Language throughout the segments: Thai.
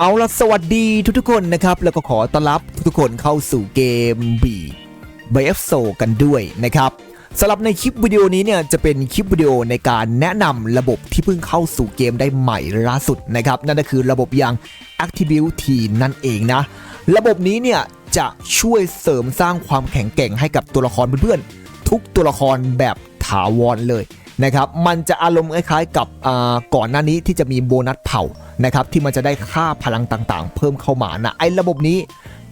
เอาละสวัสดีทุกๆคนนะครับ แล้วก็ขอต้อนรับทุกๆคนเข้าสู่เกมบีบเอฟโซกันด้วยนะครับสำหรับในคลิปวิดีโอนี้เนี่ยจะเป็นคลิปวิดีโอในการแนะนำระบบที่เพิ่งเข้าสู่เกมได้ใหม่ล่าสุดนะครับ นั่นก็คือระบบอย่าง Activity นั่นเองนะ ระบบนี้เนี่ยจะช่วยเสริมสร้างความแข็งแกร่งให้กับตัวละครเพื่อนๆทุกตัวละครแบบถาวรเลย นะครับมันจะอารมณ์คล้ายๆกับก่อนหน้านี้ที่จะมีโบนัสเผ่านะครับที่มันจะได้ค่าพลังต่างๆ เพิ่มเข้ามานะไอ้ระบบนี้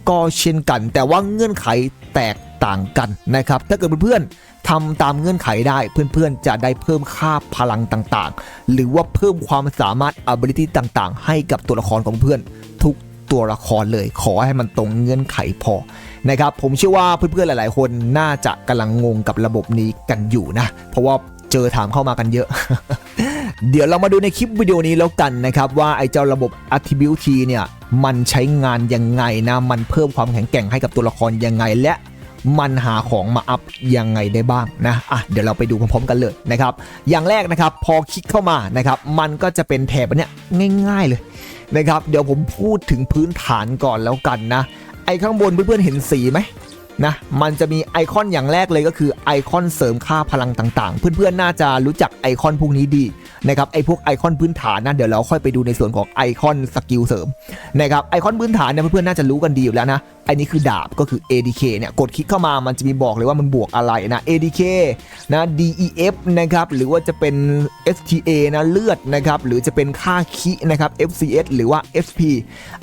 ก็เช่นกัน แต่ว่าเงื่อนไขแตกต่างกันนะครับถ้าเกิดเพื่อนๆทำตามเงื่อนไขได้เพื่อนๆจะได้เพิ่มค่าพลังต่างๆ หรือว่าเพิ่มความสามารถ ability ต่างๆ ให้กับตัวละครของเพื่อนทุกตัวละครเลยขอให้มันตรงเงื่อนไขพอนะครับผมเชื่อว่าเพื่อนๆหลาย ๆ คนน่าจะกำลังงงกับระบบนี้กันอยู่นะ เพราะว่า เจอถามเข้ามากันเยอะ เดี๋ยวเรามาดูในคลิปวิดีโอนี้แล้วกันนะครับ ว่าไอ้เจ้าระบบ Attribute T เนี่ยมันใช้งานยังไงนะมันเพิ่มความแข็งแกร่งให้กับตัวละครยังไงและมันหาของมาอัพยังไงได้บ้างนะอะเดี๋ยวเราไปดูพร้อมๆกันเลยนะครับ อย่างแรกนะครับพอคลิกเข้ามานะครับ มันก็จะเป็นแถบนเนี้ยง่าย ๆเลยนะครับ เดี๋ยวผมพูดถึงพื้นฐานก่อนแล้วกันนะ ไอ้ข้างบนเพื่อนๆเห็นสีไหม นะมันจะมีไอคอนอย่างแรกเลยก็คือไอคอนเสริมค่าพลังต่างๆ เพื่อนๆ น่าจะรู้จักไอคอนพวกนี้ดีนะครับไอพวกไอคอนพื้นฐานนะเดี๋ยวเราค่อยไปดูในส่วนของไอคอนสกิลเสริมนะครับไอคอนพื้นฐานเนี่ยเพื่อนๆ น่าจะรู้กันดีอยู่แล้วนะไอันนี้คือดาบก็คือ ADK เนี่ยกดคลิกเข้ามามันจะมีบอกเลยว่ามันบวกอะไรนะ ADK นะ DEF นะครับหรือว่าจะเป็น STA นะเลือดนะครับหรือจะเป็นค่าคินะครับ FCS หรือว่า SP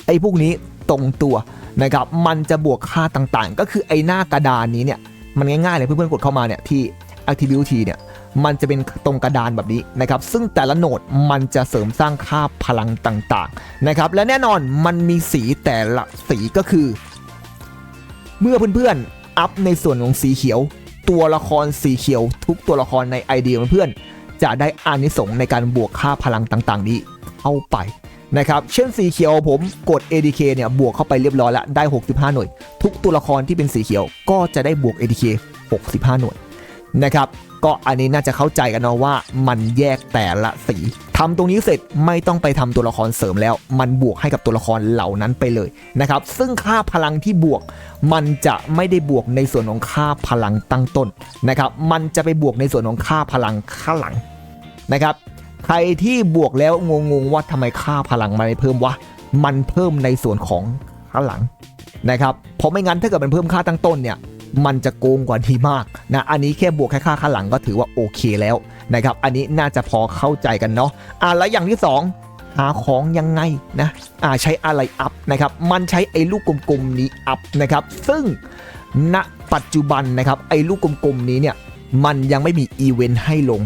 ไอพวกนี้ ตรงตัวนะครับมันจะบวกค่าต่างๆ ก็คือไอหน้ากระดานนี้เนี่ยมันง่ายๆเลยเพื่อนๆกดเข้ามาเนี่ยที่ Activity เนี่ยมันจะเป็นตรงกระดานแบบนี้นะครับ ซึ่งแต่ละโหนดมันจะเสริมสร้างค่าพลังต่างๆนะครับ และแน่นอนมันมีสีแต่ละสีก็คือ เมื่อเพื่อนๆ อัพในส่วนของสีเขียว ตัวละครสีเขียว ทุกตัวละครในไอเดียเพื่อนๆจะได้อานิสงส์ในการบวกค่าพลังต่างๆ นี้เข้าไป นะครับ เช่นสีเขียวผมกด ADK เนี่ยบวกเข้าไปเรียบร้อยล้วได้ 65 หน่วย ทุกตัวละครที่เป็นสีเขียวก็จะได้บวก ADK 65 หน่วยนะครับก็อันนี้น่าจะเข้าใจกันเนาะว่ามันแยกแต่ละสีทำตรงนี้เสร็จไม่ต้องไปทำตัวละครเสริมแล้ว มันบวกให้กับตัวละครเหล่านั้นไปเลยนะครับ ซึ่งค่าพลังที่บวก มันจะไม่ได้บวกในส่วนของค่าพลังตั้งต้นนะครับ มันจะไปบวกในส่วนของค่าพลังข้างหลังนะครับ ใครที่บวกแล้วงงๆว่าทำไมค่าพลังมันไม่เพิ่มวะ มันเพิ่มในส่วนของข้างหลังนะครับเพราะไม่งั้นถ้าเกิดมันเพิ่มค่าตั้งต้นเนี่ยมันจะโกงกว่านี้มากนะอันนี้แค่บวกแค่ค่าข้างหลังก็ถือว่าโอเคแล้วนะครับอันนี้น่าจะพอเข้าใจกันเนาะอะแล้วอย่างที่สองหาของยังไงนะอ่าใช้อะไรอัพนะครับมันใช้ไอ้ลูกกลมๆนี้อัพนะครับซึ่งณปัจจุบันนะครับไอ้ลูกกลมๆนี้เนี่ยมันยังไม่มีอีเวนต์ให้ลง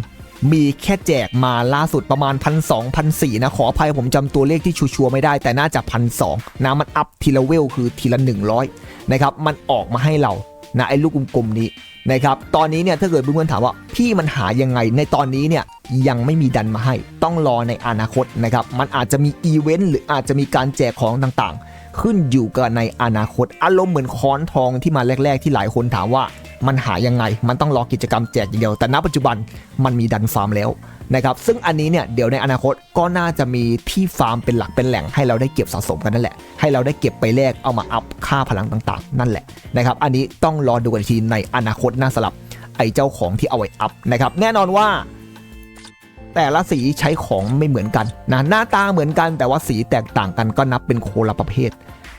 มีแค่แจกมาล่าสุดประมาณพันสองพันสี่นะขออภัยผมจำตัวเลขที่ชัวร์ไม่ได้ แต่น่าจะพันสองนะมันอัพทีละเวลคือทีละ100นะครับมันออกมาให้เรานะไอ้ลูกกลมๆนี้นะครับตอนนี้เนี่ยถ้าเกิดเพื่อนๆถามว่าพี่มันหายังไงในตอนนี้เนี่ยยังไม่มีดันมาให้ ต้องรอในอนาคตนะครับมันอาจจะมีอีเวนต์หรืออาจจะมีการแจกของต่างๆ ขึ้นอยู่กับในอนาคตอารมณ์เหมือนค้อนทองที่มาแรก ๆ ที่หลายคนถามว่า มันหายังไง มันต้องรอกิจกรรมแจกอย่างเดียว แต่ณปัจจุบันมันมีดันฟาร์มแล้วนะครับ ซึ่งอันนี้เนี่ยเดี๋ยวในอนาคตก็น่าจะมีที่ฟาร์มเป็นหลักเป็นแหล่งให้เราได้เก็บสะสมกันนั่นแหละ ให้เราได้เก็บไปแลกเอามาอัพค่าพลังต่างๆ นั่นแหละนะครับ อันนี้ต้องรอดูกันทีในอนาคตน่าสลับไอ้เจ้าของที่เอาไว้อัพนะครับ แน่นอนว่า แต่ละสีใช้ของไม่เหมือนกันนะหน้าตาเหมือนกันแต่ว่าสีแตกต่างกันก็นับเป็นโคละประเภท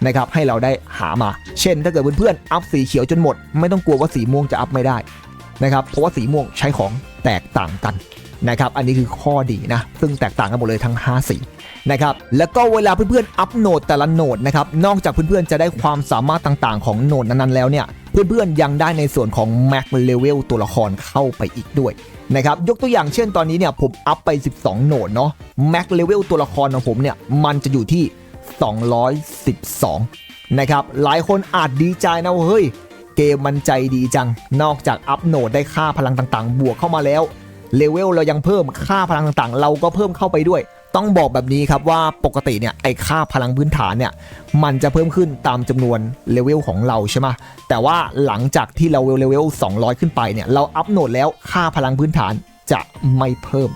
นะครับให้เราได้หามา เช่น ถ้าเกิดเพื่อนๆอัพสีเขียวจนหมด ไม่ต้องกลัวว่าสีม่วงจะอัพไม่ได้นะครับเพราะว่าสีม่วงใช้ของแตกต่างกันนะครับอันนี้คือข้อดีนะซึ่งแตกต่างกันหมดเลยทั้ง 5 สีนะครับแล้วก็เวลาเพื่อนๆอัพโหนดแต่ละโหนดนะครับนอกจากเพื่อนๆจะได้ความสามารถต่างๆ ของโหนดนั้นๆแล้วเนี่ยเพื่อนๆยังได้ในส่วนของ Max Level ตัวละครเข้าไปอีกด้วย นะครับยกตัวอย่างเช่นตอนนี้เนี่ยผมอัพไป 12 โหนดเนาะแม็กเลเวลตัวละครของผมเนี่ยมันจะอยู่ที่ 212 นะครับหลายคนอาจดีใจนะเฮ้ย เกมมันใจดีจัง นอกจากอัพโหนดได้ค่าพลังต่างๆ บวกเข้ามาแล้วเลเวลเรายังเพิ่มค่าพลังต่างๆ เราก็เพิ่มเข้าไปด้วย ต้องบอกแบบนี้ครับว่าปกติเนี่ยไอค่าพลังพื้นฐานเนี่ยมันจะเพิ่มขึ้นตามจำนวนเลเวลของเราใช่ไหมแต่ว่าหลังจากที่เราเลเวล200 ขึ้นไปเนี่ยเราอัพโหนดแล้วค่าพลังพื้นฐานจะไม่เพิ่ม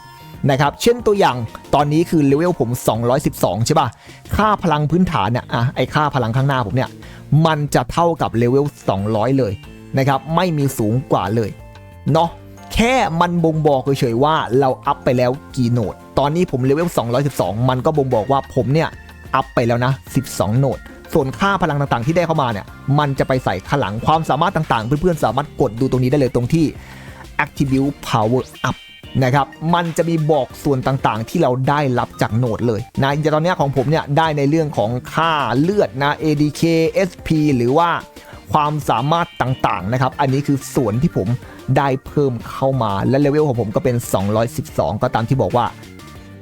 นะครับเช่นตัวอย่างตอนนี้คือเลเวลผม 212 ใช่ป่ะ ค่าพลังพื้นฐานเนี่ยอะไอค่าพลังข้างหน้าผมเนี่ย มันจะเท่ากับเลเวล 200 เลยนะครับ ไม่มีสูงกว่าเลย เนาะแค่มันบ่งบอกเฉยๆว่าเราอัพไปแล้วกี่โหนด ตอนนี้ผมเลเวล 212 มันก็บ่งบอกว่าผมเนี่ย อัพไปแล้วนะ 12 โหนด ส่วนค่าพลังต่างๆที่ได้เข้ามาเนี่ย มันจะไปใส่ข้างหลังความสามารถต่างๆ เพื่อนๆ สามารถกดดูตรงนี้ได้เลยตรงที่ Attribute Power Up นะครับ มันจะมีบอกส่วนต่างๆ ที่เราได้รับจากโหนดเลยนะอย่างตอนนี้ของผมเนี่ยได้ในเรื่องของค่าเลือดนะ ADK SP หรือว่าความสามารถต่างๆ นะครับ อันนี้คือส่วนที่ผมได้เพิ่มเข้ามา และเลเวลของผมก็เป็น 212 ก็ตามที่บอกว่า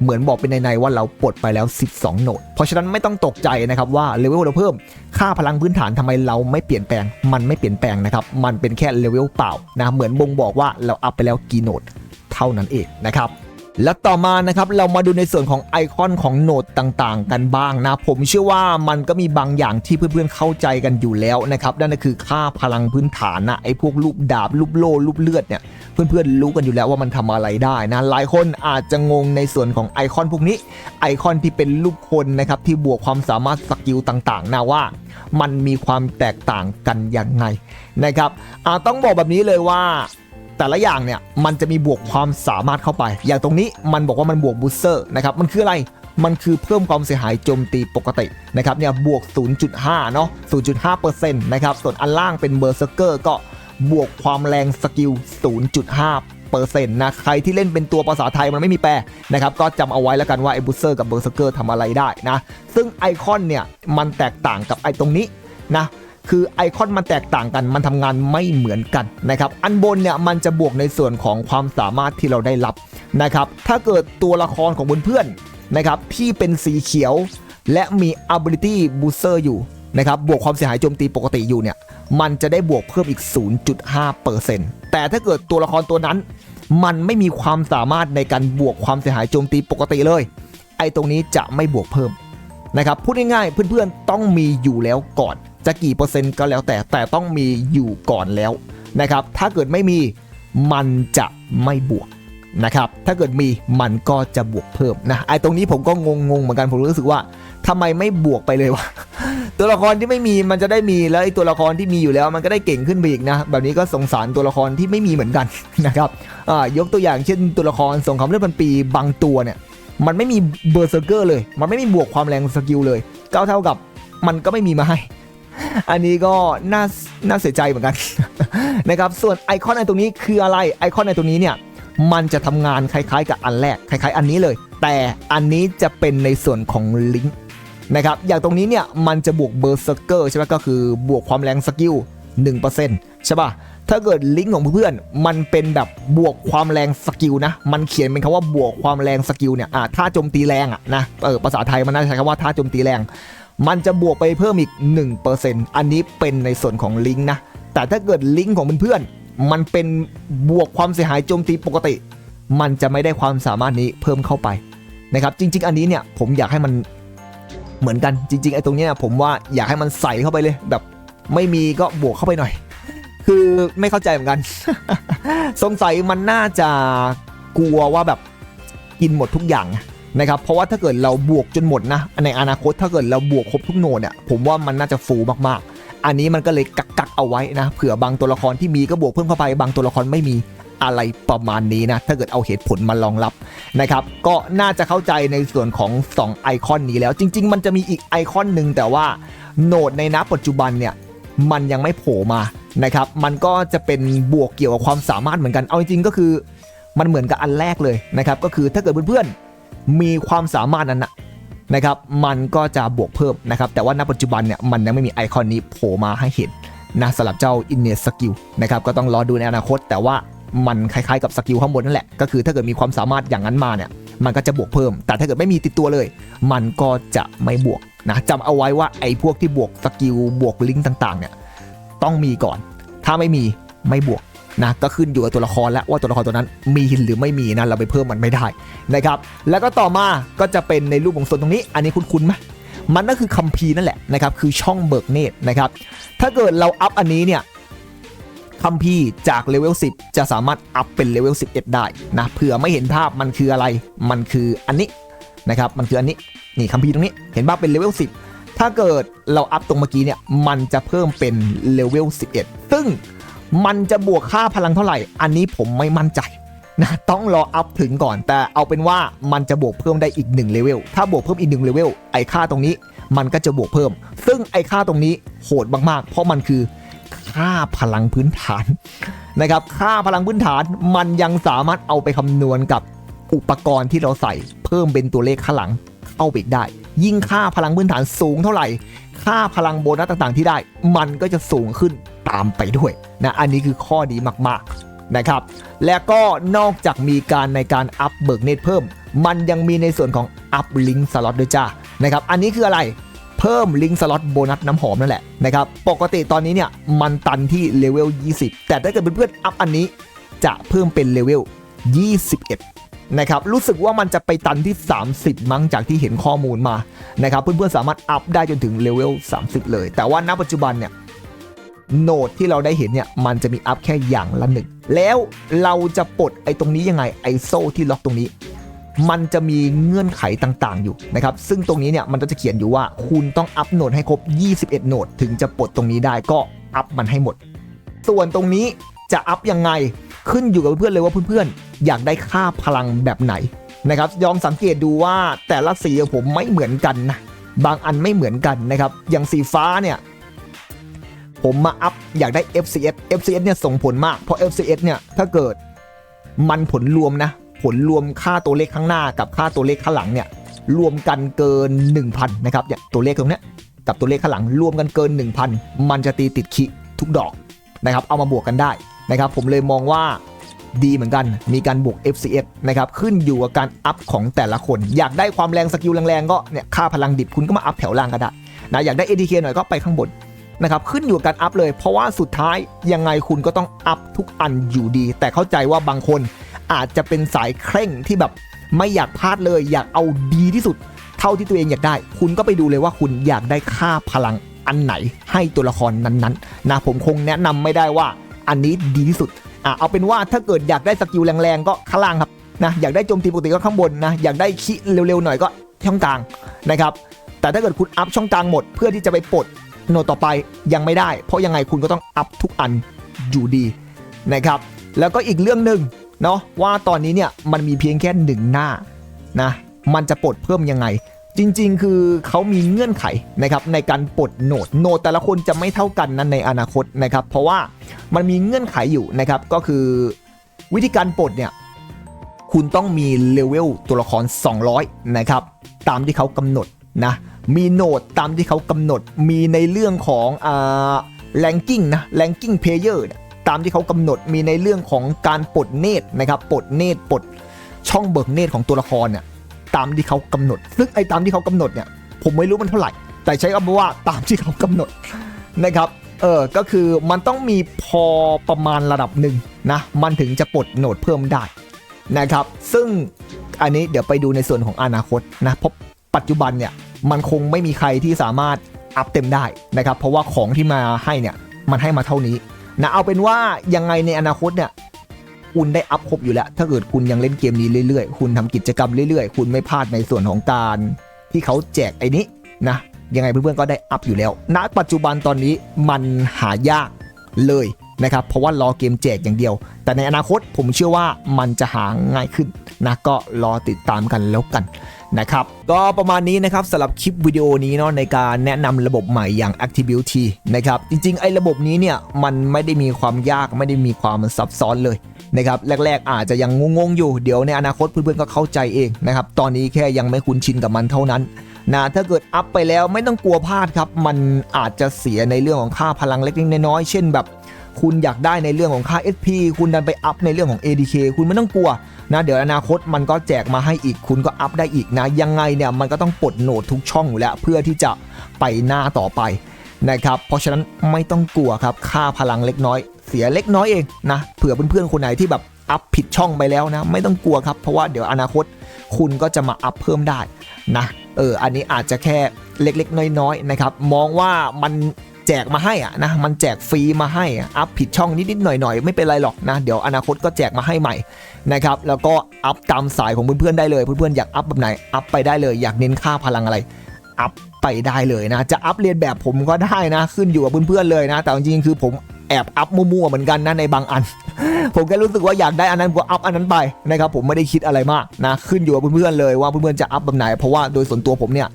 เหมือนบอกเป็นในๆว่าเราปลดไปแล้ว 12 โหนด เพราะฉะนั้นไม่ต้องตกใจนะครับว่าเลเวลเราเพิ่ม ค่าพลังพื้นฐานทำไมเราไม่เปลี่ยนแปลง มันไม่เปลี่ยนแปลงนะครับ มันเป็นแค่เลเวลเปล่านะ เหมือนบ่งบอกว่าเราอัพไปแล้วกี่โหนดเท่านั้นเองนะครับและต่อมานะครับเรามาดูในส่วนของไอคอนของโหนดต่างๆ กันบ้างนะ ผมเชื่อว่ามันก็มีบางอย่างที่เพื่อนๆเข้าใจกันอยู่แล้วนะครับนั่นก็คือค่าพลังพื้นฐานนะไอพวกรูปดาบรูปโล่รูปเลือดเนี่ย เพื่อนๆรู้กันอยู่แล้วว่ามันทำอะไรได้นะหลายคนอาจจะงงในส่วนของไอคอนพวกนี้ ไอคอนที่เป็นรูปคนนะครับที่บวกความสามารถสกิลต่างๆนะว่ามันมีความแตกต่างกันยังไงนะครับอาต้องบอกแบบนี้เลยว่าแต่ละอย่างเนี่ยมันจะมีบวกความสามารถเข้าไป อย่างตรงนี้มันบอกว่ามันบวกบูสเตอร์นะครับมันคืออะไรมันคือเพิ่มความเสียหายโจมตีปกตินะครับเนี่ยบวก 0.5 เนาะ0.5%นะครับส่วนอันล่างเป็นเบอร์เซอร์เกอร์ก็ บวกความแรงสกิล 0.5เปอร์เซ็นต์นะ ใครที่เล่นเป็นตัวภาษาไทยมันไม่มีแปลนะครับ ก็จำเอาไว้แล้วกันว่าไอ้บูสเตอร์กับเบอร์เซอร์เกอร์ทำอะไรได้นะ ซึ่งไอคอนเนี่ย มันแตกต่างกับไอตรงนี้นะคือไอคอนมันแตกต่างกัน มันทำงานไม่เหมือนกันนะครับ อันบนเนี่ยมันจะบวกในส่วนของความสามารถที่เราได้รับนะครับ ถ้าเกิดตัวละครของเพื่อนๆนะครับที่เป็นสีเขียว และมี ability booster อยู่ นะครับบวกความเสียหายโจมตีปกติอยู่เนี่ยมันจะได้บวกเพิ่มอีก 0.5%แต่ถ้าเกิดตัวละครตัวนั้น มันไม่มีความสามารถในการบวกความเสียหายโจมตีปกติเลย ไอ้ตรงนี้จะไม่บวกเพิ่มนะครับพูดง่ายๆเพื่อนๆต้องมีอยู่แล้วก่อน จะกี่เปอร์เซ็นต์ก็แล้วแต่แต่ต้องมีอยู่ก่อนแล้วนะครับถ้าเกิดไม่มีมันจะไม่บวกนะครับถ้าเกิดมีมันก็จะบวกเพิ่มนะไอ้ตรงนี้ผมก็งงๆเหมือนกันผมรู้สึกว่า ทำไมไม่บวกไปเลยวะตัวละครที่ไม่มีมันจะได้มีแล้วไอ้ตัวละครที่มีอยู่แล้ว มันก็ได้เก่งขึ้นไปอีกนะ แบบนี้ก็สงสารตัวละครที่ไม่มีเหมือนกันนะครับอ่ายกตัวอย่างเช่นตัวละครสงครามเลือดพันปีบางตัวเนี่ย มันไม่มีเบอร์เซอร์เกอร์เลย มันไม่มีบวกความแรงสกิลเลยก็เท่ากับมันก็ไม่มีมาให้ อันนี้ก็น่าน่าเสียใจเหมือนกันนะครับส่วนไอคอนในตรงนี้คืออะไรไอคอนในตรงนี้เนี่ยมันจะทำงานคล้ายๆ กับอันแรกคล้าย ๆ อันนี้เลย แต่อันนี้จะเป็นในส่วนของลิงก์ นะครับอย่างตรงนี้เนี่ยมันจะบวกเบอร์เซอร์เกอร์ใช่ไหมก็คือบวกความแรงสกิล1%ใช่ป่ะถ้าเกิดลิงก์ของเพื่อนๆ มันเป็นแบบบวกความแรงสกิลนะ มันเขียนเป็นคำว่าบวกความแรงสกิลเนี่ยอ่าถ้าโจมตีแรงอะนะ เออภาษาไทยมันน่าจะใช้คำว่าถ้าโจมตีแรง มันจะบวกไปเพิ่มอีก 1%อันนี้เป็นในส่วนของลิงก์นะ แต่ถ้าเกิดลิงก์ของเพื่อนๆ มันเป็นบวกความเสียหายโจมตีปกติ มันจะไม่ได้ความสามารถนี้เพิ่มเข้าไปนะครับ จริง ๆ อันนี้เนี่ยผมอยากให้มัน เหมือนกันจริงๆไอ้ตรงเนี้ยผมว่าอยากให้มันใส่เข้าไปเลยแบบไม่มีก็บวกเข้าไปหน่อย คือไม่เข้าใจเหมือนกัน สงสัยมันน่าจะกลัวว่าแบบกินหมดทุกอย่างนะครับเพราะว่าถ้าเกิดเราบวกจนหมดนะในอนาคตถ้าเกิดเราบวกครบทุกโนดเนี่ยผมว่ามันน่าจะฟูมากๆ อันนี้มันก็เลยกักกักเอาไว้นะเผื่อบางตัวละครที่มีก็บวกเพิ่มเข้าไปบางตัวละครไม่มี อะไรประมาณนี้นะ ถ้าเกิดเอาเหตุผลมารองรับนะครับ ก็น่าจะเข้าใจในส่วนของ 2 ไอคอนนี้แล้วจริง ๆ มันจะมีอีกไอคอนหนึ่งแต่ว่าโหนดในณปัจจุบันเนี่ยมันยังไม่โผล่มานะครับ มันก็จะเป็นบวกเกี่ยวกับความสามารถเหมือนกัน เอาจริงๆก็คือ มันเหมือนกับอันแรกเลยนะครับ ก็คือถ้าเกิดเพื่อนๆ มีความสามารถนั้นนะนะครับ มันก็จะบวกเพิ่มนะครับ แต่ว่าณปัจจุบันเนี่ย มันยังไม่มีไอคอนนี้โผล่มาให้เห็นนะสำหรับเจ้า i n n a t e Skill นะครับ ก็ต้องรอดูในอนาคต แต่ว่า มันคล้ายๆกับสกิลข้างบนนั่นแหละ ก็คือถ้าเกิดมีความสามารถอย่างนั้นมาเนี่ย มันก็จะบวกเพิ่ม แต่ถ้าเกิดไม่มีติดตัวเลย มันก็จะไม่บวกนะจำเอาไว้ว่าไอ้พวกที่บวกสกิลบวกลิงก์ต่างๆเนี่ยต้องมีก่อน ถ้าไม่มีไม่บวกนะก็ขึ้นอยู่กับตัวละครแล้วว่าตัวละครตัวนั้นมีหรือไม่มีนะเราไปเพิ่มมันไม่ได้นะครับ แล้วก็ต่อมาก็จะเป็นในรูปของส่วนตรงนี้ อันนี้คุ้นๆไหมมันก็คือคัมภีร์นั่นแหละนะครับคือช่องเบิกเนตรนะครับถ้าเกิดเราอัพอันนี้เนี่ย คัมภีร์จากเลเวล10 จะสามารถอัพเป็นเลเวล11 ได้นะเผื่อไม่เห็นภาพมันคืออะไร มันคืออันนี้นะครับมันคืออันนี้นี่คัมภีร์ตรงนี้เห็นภาเป็นเลเวล10 ถ้าเกิดเราอัพตรงเมื่อกี้เนี่ยมันจะเพิ่มเป็นเลเวล11 ซึ่งมันจะบวกค่าพลังเท่าไหร่ อันนี้ผมไม่มั่นใจนะต้องรออัพถึงก่อน แต่เอาเป็นว่ามันจะบวกเพิ่มได้อีก1เลเวลถ้าบวกเพิ่มอีก1เลเวลไอค่าตรงนี้มันก็จะบวกเพิ่ม ซึ่งไอค่าตรงนี้โหดมากๆ เพราะมันคือ ค่าพลังพื้นฐานนะครับ ค่าพลังพื้นฐานมันยังสามารถเอาไปคำนวณกับอุปกรณ์ที่เราใส่เพิ่มเป็นตัวเลขข้างหลังเข้าไปได้ ยิ่งค่าพลังพื้นฐานสูงเท่าไหร่ ค่าพลังโบนัสต่างๆ ที่ได้ มันก็จะสูงขึ้นตามไปด้วยนะอันนี้คือข้อดีมากๆนะครับ และก็นอกจากมีการในการอัพเบิกเนตเพิ่ม มันยังมีในส่วนของอัพลิงก์สล็อตด้วยจ้านะครับ อันนี้คืออะไร เพิ่มลิงก์สล็อตโบนัสน้ำหอมนั่นแหละนะครับปกติตอนนี้เนี่ยมันตันที่เลเวล 20 แต่ถ้าเกิดเพื่อนๆอัพอันนี้จะเพิ่มเป็นเลเวล 21 นะครับ รู้สึกว่ามันจะไปตันที่ 30 มั้งจากที่เห็นข้อมูลมานะครับเพื่อนๆสามารถอัพได้จนถึงเลเวล 30 เลย แต่ว่าณปัจจุบันเนี่ยโนดที่เราได้เห็นเนี่ยมันจะมีอัพแค่อย่างละหนึ่งแล้วเราจะปลดไอ้ตรงนี้ยังไงไอโซ่ที่ล็อกตรงนี้ มันจะมีเงื่อนไขต่างๆอยู่นะครับ ซึ่งตรงนี้เนี่ยมันก็จะเขียนอยู่ว่าคุณต้องอัพโหนดให้ครบ 21 โหนดถึงจะปลดตรงนี้ได้ก็อัพมันให้หมด ส่วนตรงนี้จะอัพยังไงขึ้นอยู่กับเพื่อนเลยว่าเพื่อนๆ อยากได้ค่าพลังแบบไหนนะครับยองสังเกตดูว่าแต่ละสีของผมไม่เหมือนกันนะบางอันไม่เหมือนกันนะครับอย่างสีฟ้าเนี่ยผมมาอัพอยากได้ FCS FCS เนี่ยส่งผลมากเพราะ FCS เนี่ยถ้าเกิดมันผลรวมนะ ผลรวมค่าตัวเลขข้างหน้ากับค่าตัวเลขข้างหลังเนี่ยรวมกันเกิน 1,000นะครับเนี่ยตัวเลขตรงเนี้ยกับตัวเลขข้างหลังรวมกันเกิน 1,000 มันจะตีติดคิทุกดอกนะครับเอามาบวกกันได้นะครับผมเลยมองว่าดีเหมือนกัน มีการบวก FCS นะครับ ขึ้นอยู่กับการอัพของแต่ละคน อยากได้ความแรงสกิลแรงๆ ก็เนี่ย ค่าพลังดิบคุณก็มาอัพแถวล่างก็ได้นะ อยากได้ ADK หน่อยก็ไปข้างบนนะครับ ขึ้นอยู่กับการอัพเลย เพราะว่าสุดท้ายยังไงคุณก็ต้องอัพทุกอันอยู่ดี แต่เข้าใจว่าบางคน อาจจะเป็นสายเคร่งที่แบบไม่อยากพลาดเลย อยากเอาดีที่สุด เท่าที่ตัวเองอยากได้ คุณก็ไปดูเลยว่าคุณอยากได้ค่าพลังอันไหนให้ตัวละครนั้นๆนะผมคงแนะนำไม่ได้ว่าอันนี้ดีที่สุดอะเอาเป็นว่าถ้าเกิดอยากได้สกิลแรงๆก็ข้างล่างครับนะอยากได้โจมตีปกติก็ข้างบนนะอยากได้คิเร็วๆหน่อยก็ช่องกลางนะครับแต่ถ้าเกิดคุณอัพช่องกลางหมด เพื่อที่จะไปปลดโนตต่อไปยังไม่ได้ เพราะยังไงคุณก็ต้องอัพทุกอันอยู่ดีนะครับแล้วก็อีกเรื่องหนึ่ง เนาะว่าตอนนี้เนี่ยมันมีเพียงแค่หนึ่งหน้านะมันจะปลดเพิ่มยังไง จริง ๆ คือเขามีเงื่อนไขนะครับในการปลดโนดโนดแต่ละคนจะไม่เท่ากันนั้นในอนาคตนะครับ เพราะว่ามันมีเงื่อนไขอยู่นะครับก็คือวิธีการปลดเนี่ยคุณต้องมีเลเวลตัวละคร 200 นะครับตามที่เขากำหนดนะมีโนดตามที่เขากำหนดมีในเรื่องของอ่าแรงกิ้งนะแรงกิ้งเพลเยอร์ ตามที่เขากำหนดมีในเรื่องของการปลดเนตรนะครับปลดเนตรปลดช่องเบิกเนตรของตัวละครเนี่ยตามที่เขากำหนด ซึ่งไอ้ตามที่เขากำหนดเนี่ยผมไม่รู้มันเท่าไหร่ แต่ใช้คำว่าตามที่เขากำหนดนะครับเออก็คือมันต้องมีพอประมาณระดับหนึ่งนะมันถึงจะปลดโหนดเพิ่มได้นะครับ ซึ่งอันนี้เดี๋ยวไปดูในส่วนของอนาคตนะเพราะปัจจุบันเนี่ยมันคงไม่มีใครที่สามารถอัพเต็มได้นะครับ เพราะว่าของที่มาให้เนี่ยมันให้มาเท่านี้ นะเอาเป็นว่ายังไงในอนาคตเนี่ยคุณได้อัพครบอยู่แล้ว ถ้าเกิดคุณยังเล่นเกมนี้เรื่อยๆ คุณทำกิจกรรมเรื่อยๆ คุณไม่พลาดในส่วนของการ ที่เขาแจกไอ้นี้นะ ยังไงเพื่อนๆก็ได้อัพอยู่แล้ว ณ ปัจจุบันตอนนี้มันหายากเลยนะครับ เพราะว่ารอเกมแจกอย่างเดียว แต่ในอนาคตผมเชื่อว่ามันจะหาง่ายขึ้นนะ ก็รอติดตามกันแล้วกัน นะครับก็ประมาณนี้นะครับสำหรับคลิปวิดีโอนี้เนาะในการแนะนำระบบใหม่อย่าง Activity นะครับจริงๆ ไอ้ระบบนี้เนี่ยมันไม่ได้มีความยากไม่ได้มีความซับซ้อนเลยนะครับแรกๆอาจจะยังงงๆอยู่เดี๋ยวในอนาคตเพื่อนๆก็เข้าใจเองนะครับตอนนี้แค่ยังไม่คุ้นชินกับมันเท่านั้นนะถ้าเกิดอัพไปแล้วไม่ต้องกลัวพลาดครับ มันอาจจะเสียในเรื่องของค่าพลังเล็กๆน้อยๆเช่นแบบ คุณอยากได้ในเรื่องของค่า SP คุณดันไปอัพในเรื่องของ ADK คุณไม่ต้องกลัวนะเดี๋ยวอนาคตมันก็แจกมาให้อีกคุณก็อัพได้อีกนะ ยังไงเนี่ยมันก็ต้องปลดโหนดทุกช่องอยู่แล้วเพื่อที่จะไปหน้าต่อไปนะครับเพราะฉะนั้นไม่ต้องกลัวครับค่าพลังเล็กน้อย เสียเล็กน้อยเองนะเผื่อเพื่อนๆคนไหนที่แบบอัพผิดช่องไปแล้วนะ ไม่ต้องกลัวครับ เพราะว่าเดี๋ยวอนาคตคุณก็จะมาอัพเพิ่มได้นะเอออันนี้อาจจะแค่เล็กๆ น้อยๆนะครับมองว่ามัน แจกมาให้อะนะมันแจกฟรีมาให้อะอัพผิดช่องนิดๆหน่อยๆ ไม่เป็นไรหรอกนะ เดี๋ยวอนาคตก็แจกมาให้ใหม่นะครับแล้วก็อัพตามสายของเพื่อนๆได้เลยเพื่อนๆอยากอัพแบบไหนอัพไปได้เลยอยากเน้นค่าพลังอะไรอัพไปได้เลยนะ จะอัพเรียนแบบผมก็ได้นะ ขึ้นอยู่กับเพื่อนๆเลยนะ แต่จริงๆคือผม แอบอัพมั่วๆเหมือนกันนะในบางอัน ผมแค่รู้สึกว่าอยากได้อันนั้นผมก็อัพอันนั้นไปนะครับผมไม่ได้คิดอะไรมากนะขึ้นอยู่กับเพื่อนๆเลยว่าเพื่อนๆจะอัพแบบไหน เพราะว่าโดยส่วนตัวผมเนี่ย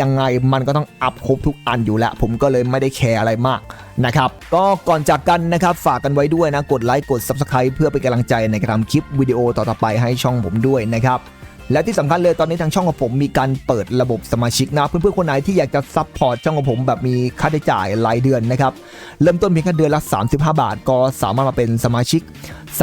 ยังไงมันก็ต้องอัพครบทุกอันอยู่แล้ว ผมก็เลยไม่ได้แคร์อะไรมากนะครับก็ก่อนจากกันนะครับฝากกันไว้ด้วยนะกดไลค์กด Subscribe เพื่อเป็นกำลังใจในการทำคลิปวิดีโอต่อๆไปให้ช่องผมด้วยนะครับ และที่สำคัญเลยตอนนี้ทางช่องของผมมีการเปิดระบบสมาชิกนะเพื่อนๆคนไหนที่อยากจะซัพพอร์ตช่องของผมแบบมีค่าใช้จ่ายรายเดือนนะครับเริ่มต้นเพียงแค่เดือนละ 35 บาท ก็สามารถมาเป็นสมาชิก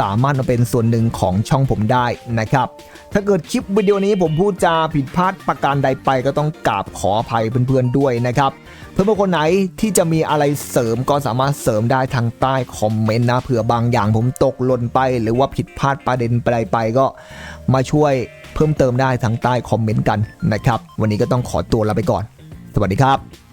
สามารถมาเป็นส่วนหนึ่งของช่องผมได้นะครับถ้าเกิดคลิปวิดีโอนี้ผมพูดจาผิดพลาดประการใดไปก็ต้องกราบขออภัยเพื่อนๆด้วยนะครับเพื่อนๆคนไหนที่จะมีอะไรเสริมก็สามารถเสริมได้ทางใต้คอมเมนต์นะเผื่อบางอย่างผมตกหล่นไป หรือว่าผิดพลาดประเด็นไปไปก็มาช่วย เพิ่มเติมได้ทางใต้คอมเมนต์กันนะครับ วันนี้ก็ต้องขอตัวลาไปก่อน สวัสดีครับ